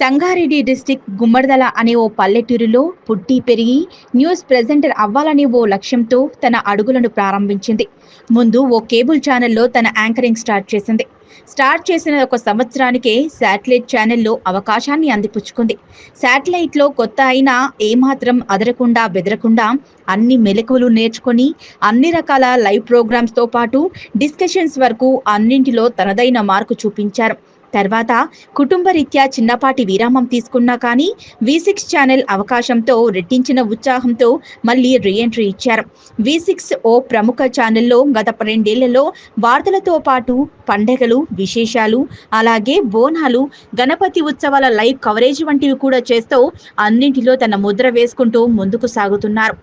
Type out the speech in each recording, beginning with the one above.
Sangareddy district Gummadidala అనే ఓ పల్లెటూరులో పుట్టి పెరిగి న్యూస్ ప్రెజెంటర్ అవ్వాలనే ఓ లక్ష్యంతో తన అడుగులను ప్రారంభించింది. ముందు ఓ కేబుల్ ఛానల్లో తన యాంకరింగ్ స్టార్ట్ చేసింది. స్టార్ట్ చేసిన ఒక సంవత్సరానికే శాటిలైట్ ఛానల్లో అవకాశాన్ని అందిపుచ్చుకుంది. శాటిలైట్లో కొత్త అయినా ఏమాత్రం అదరకుండా బెదరకుండా అన్ని మెలకువలు నేర్చుకొని అన్ని రకాల లైవ్ ప్రోగ్రామ్స్తో పాటు డిస్కషన్స్ వరకు అన్నింటిలో తనదైన మార్కు చూపించారు. తర్వాత కుటుంబ రీత్యా చిన్నపాటి విరామం తీసుకున్నా కానీ వి సిక్స్ ఛానల్ అవకాశంతో రెట్టించిన ఉత్సాహంతో మళ్ళీ రీఎంట్రీ ఇచ్చారు. వి సిక్స్ ఓ ప్రముఖ ఛానల్లో గత రెండేళ్ళలో వార్తలతో పాటు పండగలు విశేషాలు అలాగే బోనాలు గణపతి ఉత్సవాల లైవ్ కవరేజ్ వంటివి కూడా చేస్తూ అన్నింటిలో తన ముద్ర వేసుకుంటూ ముందుకు సాగుతున్నారు.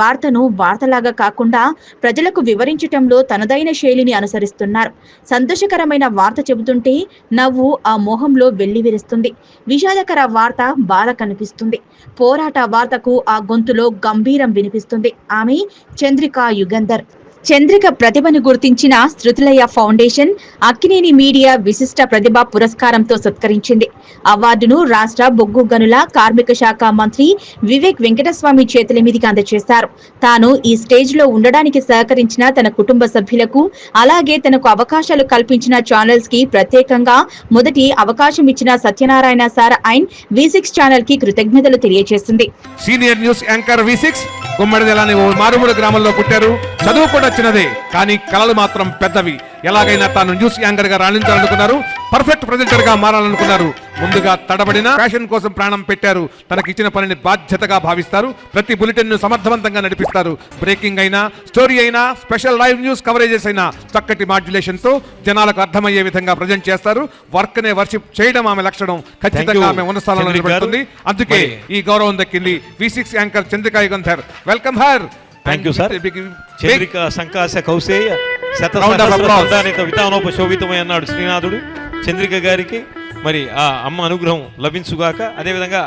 వార్తను వార్తలాగా కాకుండా ప్రజలకు వివరించటంలో తనదైన శైలిని అనుసరిస్తున్నారు. సంతోషకరమైన వార్త చెబుతుంటే నవ్వు ఆ మొహంలో వెల్లివిరుస్తుంది విషాదకర వార్త బాధ కనిపిస్తుంది. పోరాట వార్తకు ఆ గొంతులో గంభీరం వినిపిస్తుంది. ఆమె చంద్రిక యుగంధర్. చంద్రిక ప్రతిభను గుర్తించిన శృతులయ్య ఫౌండేషన్ అక్కినేని మీడియా విశిష్ట ప్రతిభ పురస్కారంతో సత్కరించింది. అవార్డును రాష్ట్ర బొగ్గు గనుల కార్మిక శాఖ మంత్రి వివేక్ వెంకటస్వామి చేతుల మీదుగా అందజేశారు. తాను ఈ స్టేజ్లో ఉండడానికి సహకరించిన తన కుటుంబ సభ్యులకు అలాగే తనకు అవకాశాలు కల్పించిన ఛానల్స్కి ప్రత్యేకంగా మొదటి అవకాశం ఇచ్చిన Satyanarayana sir and V six ఛానల్కి కృతజ్ఞతలు తెలియజేసింది. Senior news anchor V six గుమ్మడిదెలాని ఓ మారుమూల గ్రామంలో పుట్టారు చదువు కూడా చిన్నదే కానీ కళలు మాత్రం పెద్దవి. ఎలాగైనా తాను న్యూస్ యాంకర్గా రాణించాలనుకున్నారు పర్ఫెక్ట్ ప్రెజెంటర్గా మారాలనుకున్నారు. ముందుగా తడబడిన ఫ్యాషన్ కోసం ప్రాణం పెట్టారు. తనకి ఇచ్చిన పనిని బాధ్యతగా భావిస్తారు. ప్రతి బులెటిన్ను సమర్థవంతంగా నడిపిస్తారు. బ్రేకింగ్ అయినా స్టోరీ అయినా స్పెషల్ లైవ్ న్యూస్ కవరేజెస్ అయినా చక్కటి మాడ్యులేషన్తో జనాలకు అర్థమయ్యే విధంగా ప్రజెంట్ చేస్తారు. వర్క్ నే వర్షిప్ చేయడం ఆమె లక్షణం. ఖచ్చితంగా ఆమె ఉన్న స్థానంలో. నిలబడుతుంది. అందుకే ఈ గౌరవం దక్కింది V six anchor Chandrika Yugandhar. Welcome her thank you sir Chandrika సంకాశ కౌశేయ. శత Round of applause. సహస్రదానిత వితానోపశోభితమై అన్నాడు శ్రీనాథుడు చంద్రిక గారికి మరి ఆ అమ్మ అనుగ్రహం లభించుగాక అదేవిధంగా